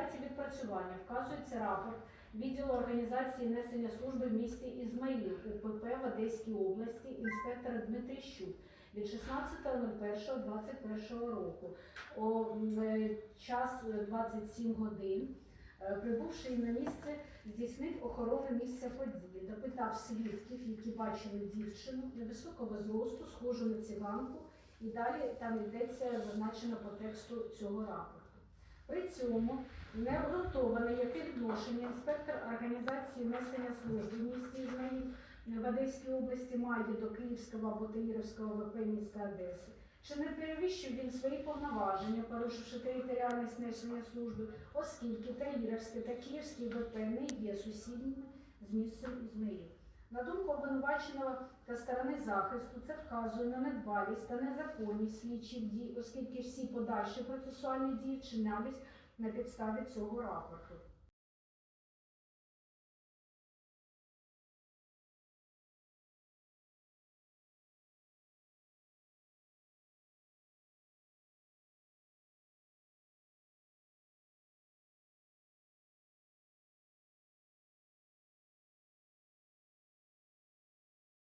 результаті відпрацювання вказується рапорт відділу організації несення служби в місті Ізмаїл УПП в Одеській області інспектора Дмитрищук від 16.01.21 року о е, час е, 27 годин. Е, Прибувши на місце, здійснив охорону місця події, допитав свідків, які бачили дівчину невисокого зросту, схожу на циганку, і далі там йдеться зазначено по тексту цього рапорту. При цьому не обґрунтовано, яке відношення інспектор організації несення служби в місті Ізмаїл в Одеській області має до Київського або Таїровського ВП міста Одеси. Чи не перевищив він свої повноваження, порушивши територіальність несення служби, оскільки Таїровське та Київський ВП не є сусідніми з місцем Ізмаїл. На думку обвинуваченого та сторони захисту, це вказує на недбалість та незаконність слідчих дій, оскільки всі подальші процесуальні дії вчинялись на підставі цього рапорту.